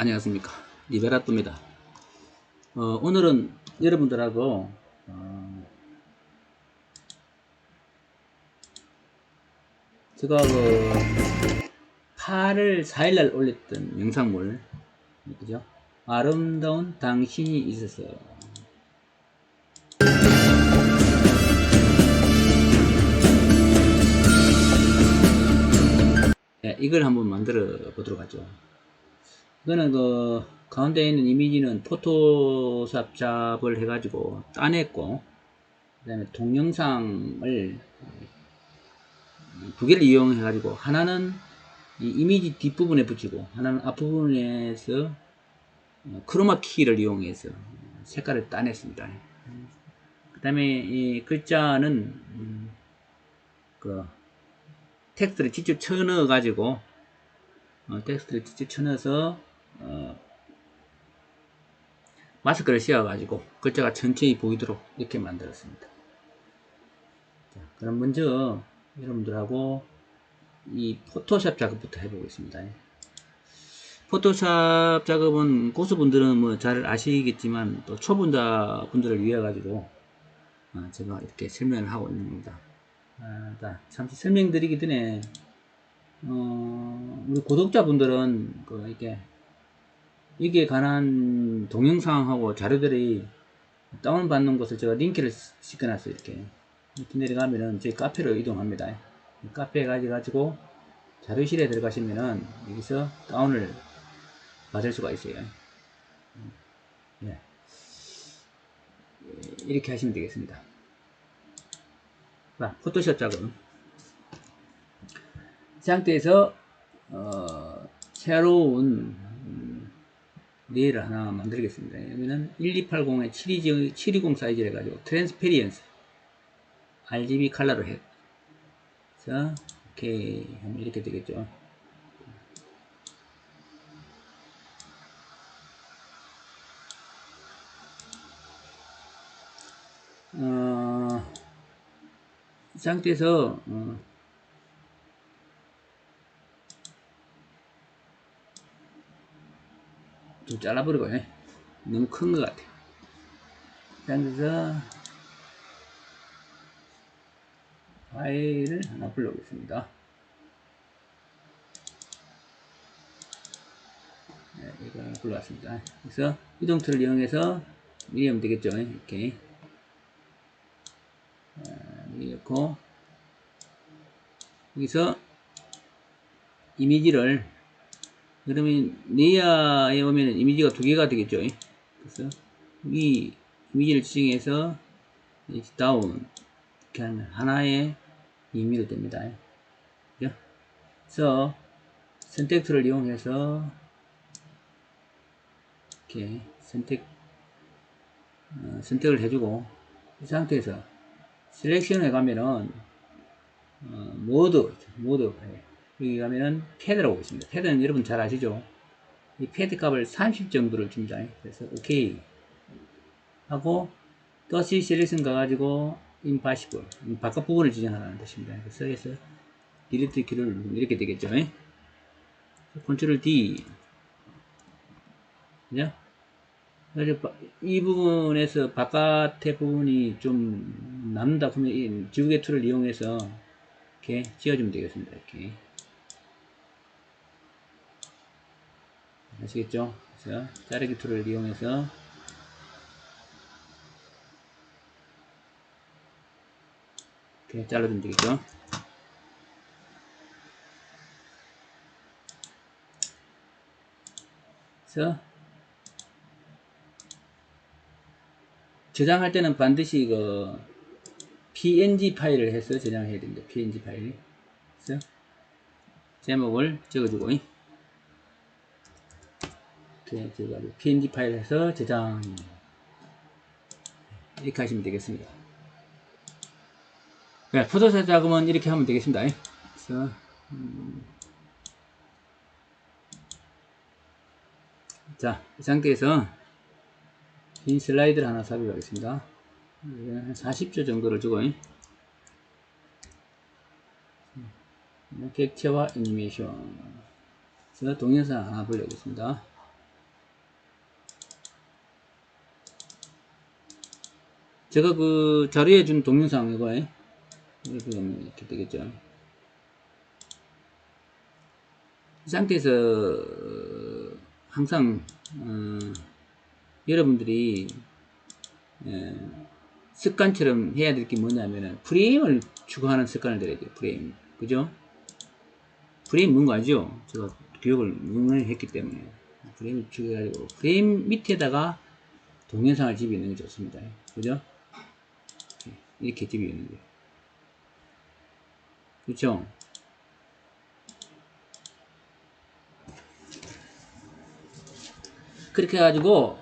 안녕하십니까. 리베라토입니다. 어, 오늘은 여러분들하고 어, 제가 그 8월 4일날 올렸던 영상물 그죠? 아름다운 당신이 있어서 네, 이걸 한번 만들어 보도록 하죠 이거는 그 가운데 있는 이미지는 포토샵 잡을 해가지고 따냈고 그 다음에 동영상을 두 개를 이용해 가지고 하나는 이 이미지 뒷부분에 붙이고 하나는 앞부분에서 크로마 키를 이용해서 색깔을 따냈습니다. 그 다음에 이 글자는 음, 그 텍스트를 직접 쳐넣어 가지고 어, 텍스트를 직접 쳐넣어서 어, 마스크를 씌워 가지고 글자가 천천히 보이도록 이렇게 만들었습니다. 자, 그럼 먼저 여러분들하고 이 포토샵 작업부터 해보겠습니다. 포토샵 작업은 고수분들은 뭐 잘 아시겠지만 또 초보자 분들을 위해 가지고 어, 제가 이렇게 설명을 하고 있는 겁니다. 아, 자, 잠시 설명드리기 전에 어, 우리 구독자분들은 그 이게 이게 관한 동영상하고 자료들이 다운받는 곳을 제가 링크를 시켜놨어요 이렇게. 이렇게 내려가면은 저희 카페로 이동합니다. 카페에 가지고 자료실에 들어가시면은 여기서 다운을 받을 수가 있어요. 예. 이렇게 하시면 되겠습니다. 자, 포토샵 작업. 이 상태에서 어, 새로운 음, 레일을 하나 만들겠습니다. 여기는 1280에 720, 720 사이즈를 해가지고 트랜스페리언스 RGB 컬러로 해서 이렇게 하면 이렇게 되겠죠. 어, 이 상태에서 어, 좀 잘라버리고 해. 너무 큰 것 같아. 그래서 파일을 하나 불러보겠습니다. 네, 이거 하나 불러왔습니다. 그래서 이동툴을 이용해서 미리하면 되겠죠. 이렇게 이렇고 여기서 이미지를 그러면 레이아에 오면 이미지가 두 개가 되겠죠. 그래서 이 이미지를 지정해서 다운 이렇게 하면 하나의 이미지가 됩니다. 그래서 선택 툴을 이용해서 이렇게 선택 어, 선택을 해주고 이 상태에서 셀렉션에 가면은 어, 모드 모드 여기 가면은 패드라고 있습니다. 패드는 여러분 잘 아시죠? 이 패드 값을 30 정도를 줍니다. 그래서 오케이 하고 더시 셀렉션 가가지고 임파시블 바깥 부분을 지정하라는 뜻입니다. 그래서 여기서 디리트 키를 누르면 이렇게 되겠죠. 컨트롤 D 그죠? 이 부분에서 바깥의 부분이 좀 남는다 그러면 이 지우개 툴을 이용해서 이렇게 지어주면 되겠습니다. 이렇게 아시겠죠? 그래서 자르기 툴을 이용해서 이렇게 잘라주면 되겠죠? 그래서 저장할 때는 반드시 그 png 파일을 해서 저장해야 됩니다. png 파일. 그래서 제목을 적어주고 이렇게 적어가지고 png 파일 해서 저장 이렇게 하시면 되겠습니다. 네, 포토샵 작업은 이렇게 하면 되겠습니다. 그래서 음 자, 이 상태에서 긴 슬라이드를 하나 삽입하겠습니다. 한 40초 정도를 주고 객체와 애니메이션 그래서 동영상 하나 불러보겠습니다. 제가 그 자료에 준 동영상 이거에 이렇게 되겠죠. 이 상태에서 어, 항상 어, 여러분들이 예, 습관처럼 해야 될 게 뭐냐면은 프레임을 추구하는 습관을 들여야 돼요. 프레임. 그죠? 프레임 뭔거 알죠? 제가 교육을 문을 했기 때문에 프레임을 추구해가지고 프레임 밑에다가 동영상을 집어넣는 게 좋습니다. 그죠? 이렇게 집어넣는 거예요. 그렇죠? 그렇게 해가지고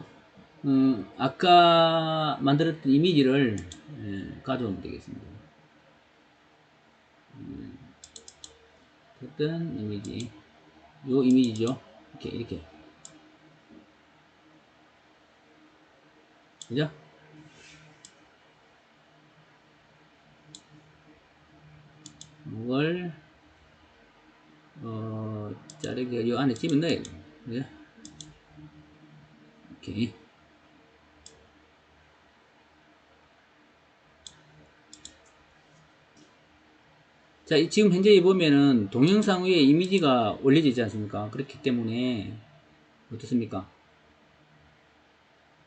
음, 아까 만들었던 이미지를 예, 가져오면 되겠습니다. 음, 어떤 이미지? 요 이미지죠. 이렇게 이렇게. 그죠? 이걸 어 자르게 요 안에 집어 넣어야 돼요. 그죠? 이렇게. 자, 이- 지금 현재 보면은 동영상 위에 이미지가 올려져 있지 않습니까? 그렇기 때문에 어떻습니까?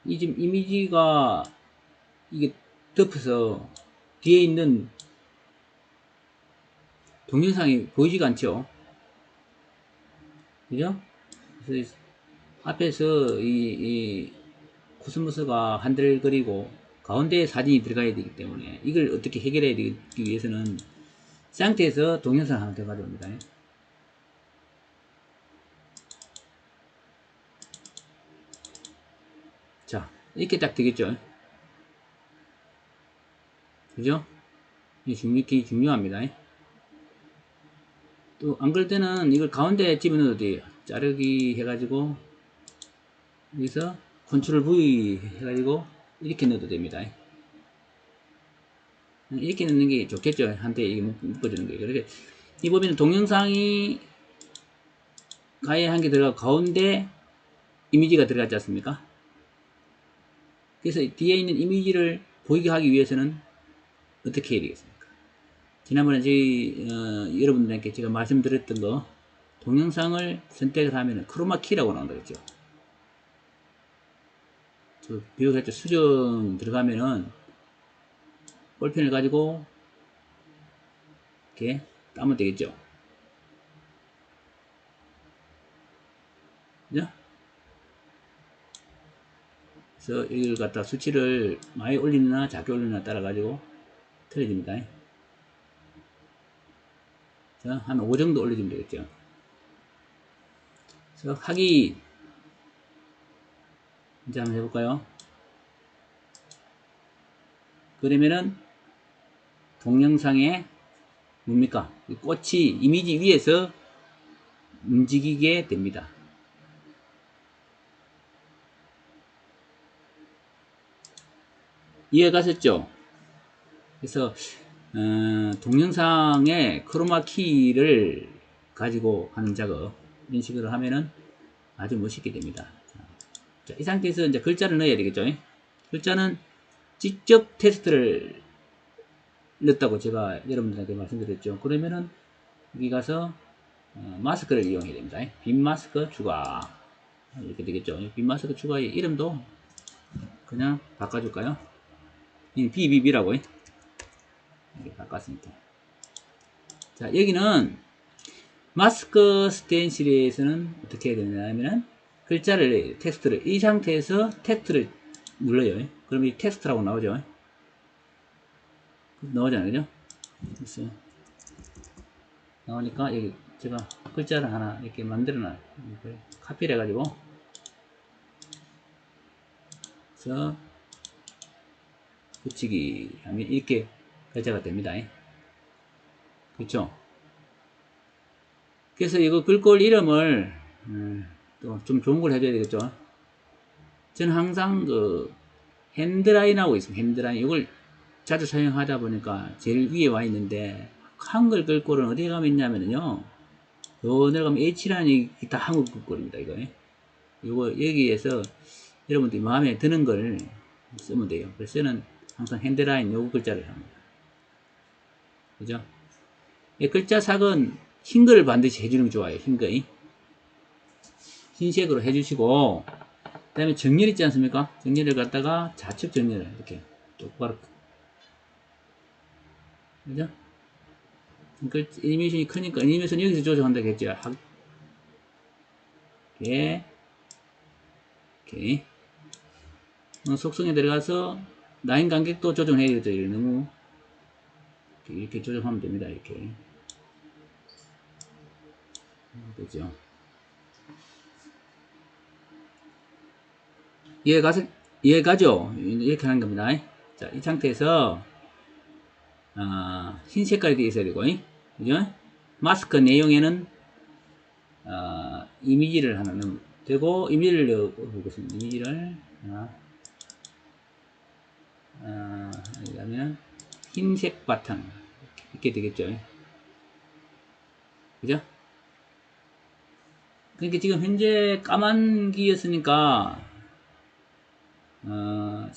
이 지금 이미지가 이게 덮여서 뒤에 있는 동영상이 보이지가 않죠? 그죠? 그래서 앞에서 이, 이 코스모스가 한들거리고 가운데에 사진이 들어가야 되기 때문에 이걸 어떻게 해결해야 되기 위해서는 상태에서 동영상을 하나 더 가져옵니다. 자, 이렇게 딱 되겠죠? 그죠? 이 중력이 중요합니다. 또, 안 그럴 때는 이걸 가운데 집어넣어도 돼요. 자르기 해가지고, 여기서 컨트롤 V 해가지고, 이렇게 넣어도 됩니다. 이렇게 넣는 게 좋겠죠. 묶- 묶어주는 거예요. 그렇게, 이 보면 동영상이 가에 한 개 들어가 가운데 이미지가 들어갔지 않습니까? 그래서 뒤에 있는 이미지를 보이게 하기 위해서는 어떻게 해야 되겠습니까? 지난번에 저희 어, 여러분들께 제가 말씀드렸던 거 동영상을 선택을 하면 크로마 키라고 나온다 그랬죠. 저 비교했죠. 수정 들어가면은 볼펜을 가지고 이렇게 따면 되겠죠. 그죠? 그래서 여기를 갖다 수치를 많이 올리느나 작게 올리느나 따라 가지고 틀려집니다. 자, 한5 정도 올려주면 되겠죠. 그래서 하기 이제 한번 해볼까요? 그러면은 동영상에 뭡니까? 이 꽃이 이미지 위에서 움직이게 됩니다. 이해 가셨죠? 그래서 어, 동영상의 크로마 키를 가지고 하는 작업 이런 식으로 하면은 아주 멋있게 됩니다. 자, 이 상태에서 이제 글자를 넣어야 되겠죠? 글자는 직접 테스트를 넣었다고 제가 여러분들한테 말씀드렸죠. 그러면은 여기 가서 어, 마스크를 이용해야 됩니다. 빈 마스크 추가 이렇게 되겠죠. 빈 마스크 추가의 이름도 그냥 바꿔줄까요? BBB라고 이렇게 바꿨습니다. 자 여기는 마스크 스텐실에서는 어떻게 해야 되냐면은 글자를 텍스트를 이 상태에서 텍스트를 눌러요. 그럼 이 텍스트라고 나오죠. 나오잖아요, 그죠? 그래서 나오니까 여기 제가 글자를 하나 이렇게 만들어놔요. 카피를 해가지고 그래서 붙이기 하면 이렇게 글자가 됩니다. 그렇죠? 그래서 이거 글꼴 이름을 음, 또좀 좋은 걸 해줘야 되겠죠. 저는 항상 그 핸드라인하고 있습니다. 핸드라인 이걸 자주 사용하다 보니까 제일 위에 와 있는데 한글 글꼴은 어디에 가면 있냐면요. 요 내려가면 H라인이 다 한글 글꼴입니다. 이거. 이거 여기에서 여러분들이 마음에 드는 걸 쓰면 돼요. 그래서 저는 항상 핸드라인 요구 글자를 합니다. 그죠? 이 글자 색은 흰 거를 반드시 해주는 게 좋아요. 흰 거. 흰색으로 해주시고, 그 다음에 정렬 있지 않습니까? 정렬을 갖다가 좌측 정렬을 이렇게 똑바로. 그죠? 그 애니메이션이 크니까 애니메이션 여기서 조정한다고 했죠. 학, 이렇게. 이렇게. 어, 속성에 들어가서 라인 간격도 조정해야죠. 너무 이렇게, 조정하면 됩니다. 이렇게. 되죠. 이해가서, 이해가죠? 이렇게 하는 겁니다. 자, 이 상태에서, 아, 흰 색깔이 되어 있어야 되고, 그죠? 마스크 내용에는, 아, 이미지를 하나 넣으면 되고, 이미지를 넣어보겠습니다. 이미지를, 하나, 아, 여기가면, 흰색 바탕. 이렇게 되겠죠. 그죠? 그러니까 지금 현재 까만 기였으니까 어,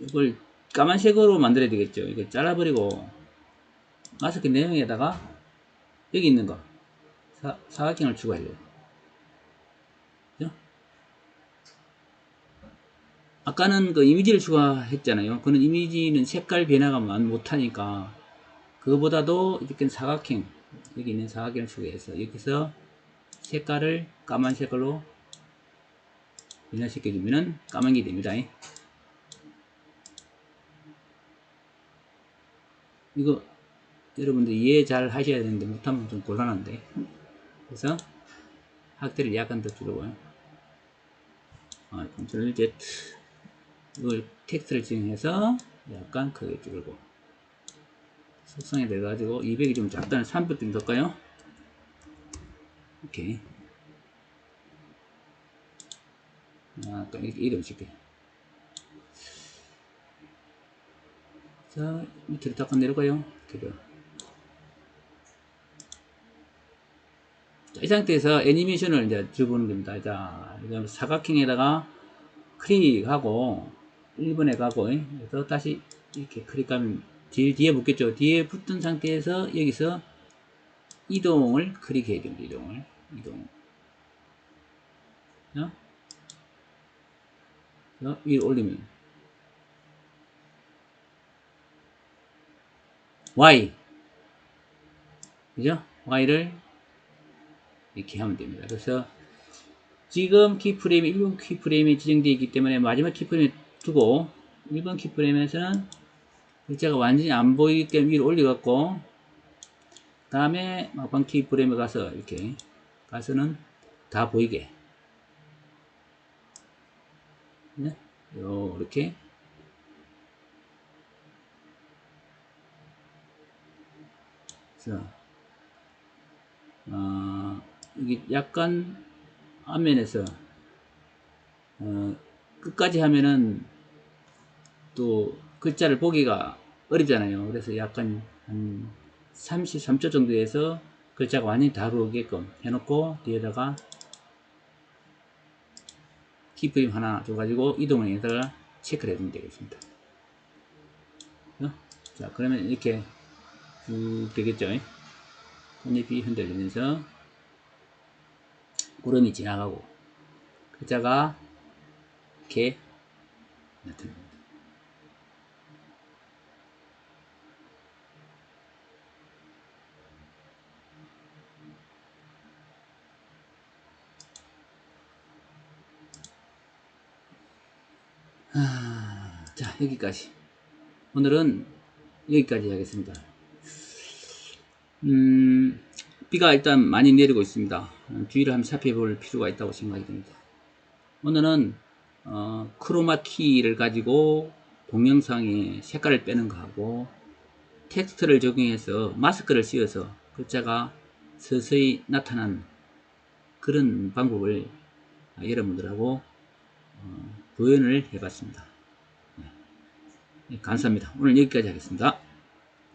이걸 까만색으로 만들어야 되겠죠. 이걸 잘라버리고 마스크 내용에다가 여기 있는 거 사, 사각형을 추가해요. 그죠? 아까는 그 이미지를 추가했잖아요. 그는 이미지는 색깔 변화가 못하니까 그거보다도 이렇게 사각형 여기 있는 사각형을 추가해서 여기서 색깔을 까만 색깔로 변화시켜주면 까만 게 됩니다. 이거 여러분들 이해 잘 하셔야 되는데 못하면 좀 곤란한데 그래서 학대를 약간 더 줄여봐요. 아, 컨트롤 Z 이걸 텍스트를 진행해서 약간 크게 줄이고 속성에 내가지고 200이 좀 작다는 300좀 넣을까요? 오케이. 아, 까 이름 쉽게. 자, 밑으로 잠깐 내려가요. 그래. 자, 이 상태에서 애니메이션을 이제 줘보는 겁니다. 자, 사각형에다가 클릭하고 1번에 가고, 그래서 다시 이렇게 클릭하면 제일 뒤에 붙겠죠. 뒤에 붙은 상태에서 여기서 이동을 클릭해야 됩니다. 이동을. 이동. 어? 어? 위로 올리면. Y. 그죠? Y를 이렇게 하면 됩니다. 그래서 지금 키프레임이 1번 키프레임이 지정되어 있기 때문에 마지막 키프레임에 두고 1번 키프레임에서는 글자가 완전히 안 때문에 위로 올려갖고 다음에 막방 키프레임에 가서 이렇게 가서는 다 보이게 네? 요렇게 자, 어, 이게 약간 앞면에서 어, 끝까지 하면은 또 글자를 보기가 어렵잖아요. 그래서 약간 한 33초 정도에서 글자가 완전히 다루게끔 해놓고 뒤에다가 키프레임 하나 줘가지고 이동을 해서 체크를 해주면 되겠습니다. 어? 자, 그러면 이렇게 쭉 되겠죠. 꽃잎이 흔들리면서 구름이 지나가고 글자가 이렇게 나타납니다. 아, 자, 여기까지. 오늘은 여기까지 하겠습니다. 음, 비가 일단 많이 내리고 있습니다. 주의를 한번 살펴볼 필요가 있다고 생각이 듭니다. 오늘은 어, 크로마키를 가지고 동영상에 색깔을 빼는 거하고 텍스트를 적용해서 마스크를 씌워서 글자가 서서히 나타난 그런 방법을 여러분들하고 어, 구현을 해봤습니다. 네. 감사합니다. 오늘 여기까지 하겠습니다.